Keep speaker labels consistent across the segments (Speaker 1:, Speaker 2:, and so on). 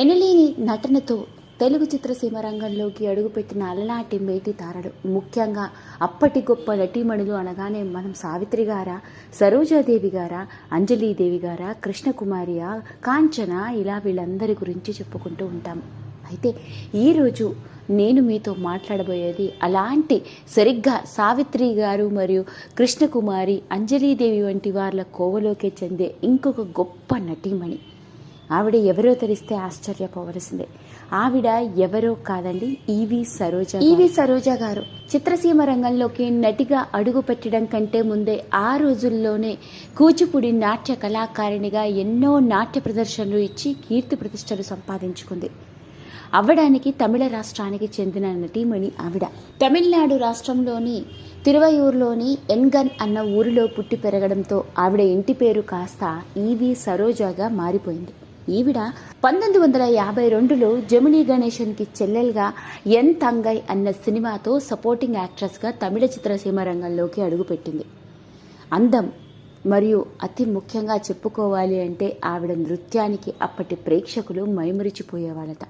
Speaker 1: ఎనలేని నటనతో తెలుగు చిత్రసీమ రంగంలోకి అడుగుపెట్టిన అలనాటి మేటి తారడు. ముఖ్యంగా అప్పటి గొప్ప నటీమణులు అనగానే మనం సావిత్రి గారా సరోజాదేవి గారా అంజలీదేవి గారా కృష్ణకుమారియా కాంచన ఇలా వీళ్ళందరి గురించి చెప్పుకుంటూ ఉంటాం. అయితే ఈరోజు నేను మీతో మాట్లాడబోయేది అలాంటి సరిగ్గా సావిత్రి గారు మరియు కృష్ణకుమారి అంజలీదేవి వంటి వాళ్ళ కోవలోకే చెందే ఇంకొక గొప్ప నటీమణి. ఆవిడ ఎవరో తెలిస్తే ఆశ్చర్యపోవలసిందే. ఆవిడ ఎవరో కాదండి ఈవి సరోజ ఈవి సరోజ గారు. చిత్రసీమ రంగంలోకి నటిగా అడుగు పెట్టడం కంటే ముందే ఆ రోజుల్లోనే కూచిపూడి నాట్య కళాకారిణిగా ఎన్నో నాట్య ప్రదర్శనలు ఇచ్చి కీర్తి ప్రతిష్టలు సంపాదించుకుంది. అవ్వడానికి తమిళ రాష్ట్రానికి చెందిన నటీమణి ఆవిడ. తమిళనాడు రాష్ట్రంలోని తిరువయూరులోని ఎన్గన్ అన్న ఊరిలో పుట్టి పెరగడంతో ఆవిడ ఇంటి పేరు కాస్త ఈవి సరోజాగా మారిపోయింది. ఈవిడ పంతొమ్మిది వందల యాభై రెండులో జమినీ గణేశన్కి చెల్లెలుగా ఎన్ తంగై అన్న సినిమాతో సపోర్టింగ్ యాక్ట్రెస్గా తమిళ చిత్రసీమ రంగంలోకి అడుగుపెట్టింది. అందం మరియు అతి ముఖ్యంగా చెప్పుకోవాలి అంటే ఆవిడ నృత్యానికి అప్పటి ప్రేక్షకులు మైమరిచిపోయేవాళ్ళట.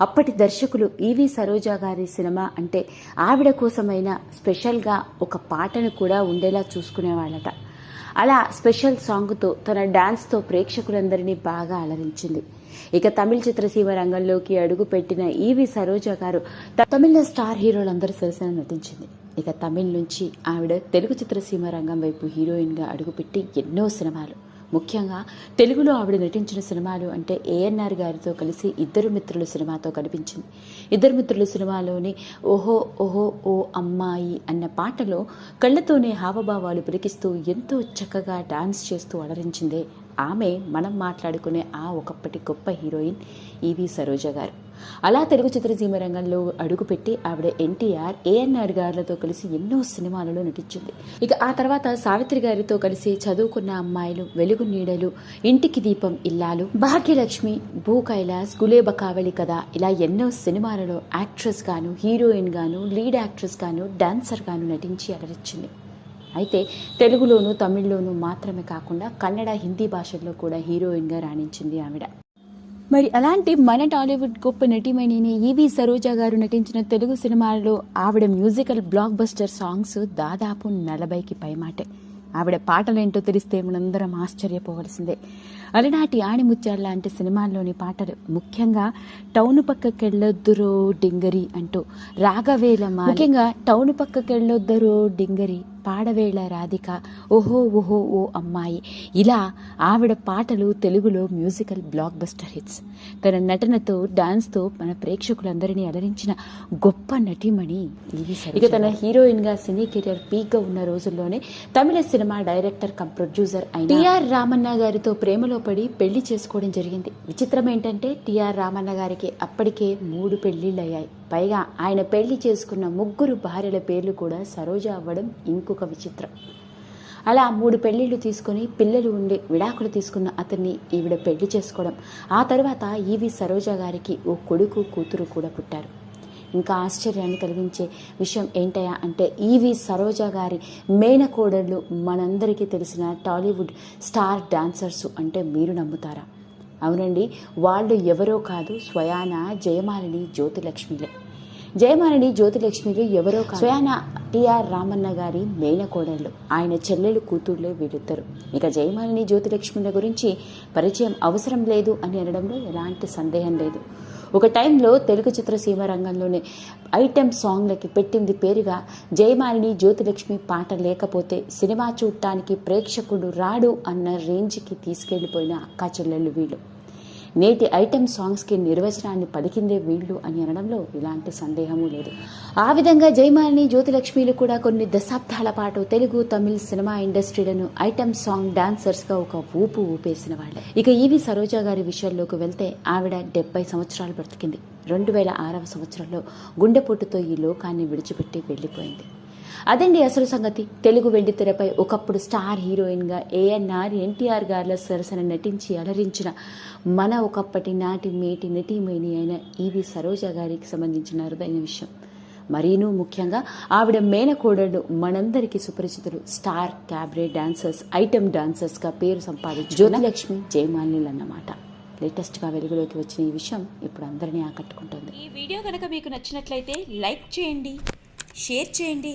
Speaker 1: అప్పటి దర్శకులు ఈవి సరోజా గారి సినిమా అంటే ఆవిడ కోసమైన స్పెషల్గా ఒక పాటను కూడా ఉండేలా చూసుకునేవాళ్ళట. అలా స్పెషల్ సాంగ్తో తన డాన్స్తో ప్రేక్షకులందరినీ బాగా అలరించింది. ఇక తమిళ చిత్రసీమ రంగంలోకి అడుగుపెట్టిన ఈవి సరోజ గారు తమిళ స్టార్ హీరోలందరూ సరసన నటించింది. ఇక తమిళ్ నుంచి ఆవిడ తెలుగు చిత్రసీమ రంగం వైపు హీరోయిన్గా అడుగుపెట్టి ఎన్నో సినిమాలు. ముఖ్యంగా తెలుగులో ఆవిడ నటించిన సినిమాలు అంటే ఏఎన్ఆర్ గారితో కలిసి ఇద్దరు మిత్రులు సినిమాతో కనిపించింది. ఇద్దరు మిత్రులు సినిమాలోని ఓహో ఓహో ఓ అమ్మాయి అన్న పాటలో కళ్ళతోనే హావభావాలు పిలికిస్తూ ఎంతో చక్కగా డాన్స్ చేస్తూ అలరించిందే. ఆమె మనం మాట్లాడుకునే ఆ ఒకప్పటి గొప్ప హీరోయిన్ ఈవి సరోజ గారు. అలా తెలుగు చిత్రసీమ రంగంలో అడుగుపెట్టి ఆవిడ ఎన్టీఆర్ ఏఎన్ఆర్ గారులతో కలిసి ఎన్నో సినిమాలలో నటించింది. ఇక ఆ తర్వాత సావిత్రి గారితో కలిసి చదువుకున్న అమ్మాయిలు వెలుగు నీడలు ఇంటికి దీపం ఇల్లాలు భాగ్యలక్ష్మి భూ కైలాస్ గులేబ కావలి కథ ఇలా ఎన్నో సినిమాలలో యాక్ట్రెస్ గాను హీరోయిన్ గాను లీడ్ యాక్ట్రెస్ గాను డాన్సర్ గాను నటించి అలరించింది. అయితే తెలుగులోను తమిళ్ళోనూ మాత్రమే కాకుండా కన్నడ హిందీ భాషల్లో కూడా హీరోయిన్గా రాణించింది ఆవిడ. మరి అలాంటి మన టాలీవుడ్ గొప్ప నటిమణిని ఈవి సరోజ గారు నటించిన తెలుగు సినిమాల్లో ఆవిడ మ్యూజికల్ బ్లాక్ బస్టర్ సాంగ్స్ దాదాపు నలభైకి పైమాటే. ఆవిడ పాటలేంటో తెలిస్తే మనందరం ఆశ్చర్యపోవలసిందే. అలనాటి ఆణిముత్యాల లాంటి సినిమాల్లోని పాటలు ముఖ్యంగా టౌన్ పక్కకెళ్ళొద్దురో డింగరి అంటూ రాగవేల ముఖ్యంగా టౌన్ పక్కకెళ్ళొద్దరో డింగరి పాడవేళ రాధిక ఓహో ఓహో ఓ అమ్మాయి. ఇలా ఆవిడ పాటలు తెలుగులో మ్యూజికల్ బ్లాక్ బస్టర్ హిట్స్. తన నటనతో డాన్స్తో మన ప్రేక్షకులందరినీ అలరించిన గొప్ప నటీమణి. ఇక తన హీరోయిన్గా సినీ కెరియర్ పీక్గా ఉన్న రోజుల్లోనే Tamil cinema director cum producer అయిన టిఆర్ రామన్న గారితో ప్రేమలో పడి పెళ్ళి చేసుకోవడం జరిగింది. విచిత్రం ఏంటంటే టిఆర్ రామన్న గారికి అప్పటికే మూడు పెళ్ళిళ్ళు అయ్యాయి పైగా ఆయన పెళ్ళి చేసుకున్న ముగ్గురు భార్యల పేర్లు కూడా సరోజ అవ్వడం ఇంకొక విచిత్రం. అలా మూడు పెళ్ళిళ్ళు తీసుకుని పిల్లలు ఉండి విడాకులు తీసుకున్న అతన్ని ఈవిడ పెళ్ళి చేసుకోవడం ఆ తర్వాత ఈవి సరోజ గారికి ఓ కొడుకు కూతురు కూడా పుట్టారు. ఇంకా ఆశ్చర్యాన్ని కలిగించే విషయం ఏంటయా అంటే ఈవి సరోజ గారి మేనకోడళ్ళు మనందరికీ తెలిసిన టాలీవుడ్ స్టార్ డాన్సర్సు అంటే మీరు నమ్ముతారా? అవునండి వాళ్ళు ఎవరో కాదు స్వయాన జయమాలిని జ్యోతిలక్ష్మిలే. జయమాలిని జ్యోతిలక్ష్మిలు ఎవరో స్వయాన టిఆర్ రామన్న గారి మేనకోడళ్ళు. ఆయన చెల్లెలు కూతుళ్ళే వీరిద్దరు ఇక జయమాలిని జ్యోతిలక్ష్మిల గురించి పరిచయం అవసరం లేదు అని అనడంలో ఎలాంటి సందేహం లేదు. ఒక టైంలో తెలుగు చిత్రసీమ రంగంలోనే ఐటెం సాంగ్లకి పెట్టింది పేరుగా జయమాలిని జ్యోతిలక్ష్మి పాట లేకపోతే సినిమా చూడటానికి ప్రేక్షకుడు రాడు అన్న రేంజ్కి తీసుకెళ్ళిపోయిన అక్కా చెల్లెళ్ళు వీళ్ళు. నేటి ఐటెం సాంగ్స్కి నిర్వచనాన్ని పలికిందే వీళ్ళు అని అనడంలో ఎలాంటి సందేహము లేదు. ఆ విధంగా జయమాలిని జ్యోతిలక్ష్మిలు కూడా కొన్ని దశాబ్దాల పాటు తెలుగు తమిళ్ సినిమా ఇండస్ట్రీలను ఐటెం సాంగ్ డాన్సర్స్గా ఒక ఊపు ఊపేసిన వాళ్ళే. ఇక ఈవి సరోజ గారి విషయంలోకి వెళ్తే ఆవిడ డెబ్బై సంవత్సరాలు బ్రతికింది. రెండు వేల ఆరవ సంవత్సరంలో గుండెపోటుతో ఈ లోకాన్ని విడిచిపెట్టి వెళ్ళిపోయింది. అదండి అసలు సంగతి. తెలుగు వెండి తెరపై ఒకప్పుడు స్టార్ హీరోయిన్గా ఏఎన్ఆర్ ఎన్టీఆర్ గార్ల సరసన నటించి అలరించిన మన ఒకప్పటి నాటి మేటి నటీమణి అయిన ఈవి సరోజ గారికి సంబంధించిన అరుదైన విషయం. మరీనూ ముఖ్యంగా ఆవిడ మేనకోడళ్ళు మనందరికీ సుపరిచితులు స్టార్ క్యాబ్రే డాన్సర్స్ ఐటమ్ డాన్సర్స్గా పేరు సంపాదించి జ్యోతిలక్ష్మి. జయమాలిని అన్నమాట. లేటెస్ట్గా వెలుగులోకి వచ్చిన ఈ విషయం ఇప్పుడు అందరినీ ఆకట్టుకుంటుంది.
Speaker 2: ఈ వీడియో కనుక మీకు నచ్చినట్లయితే లైక్ చేయండి షేర్ చేయండి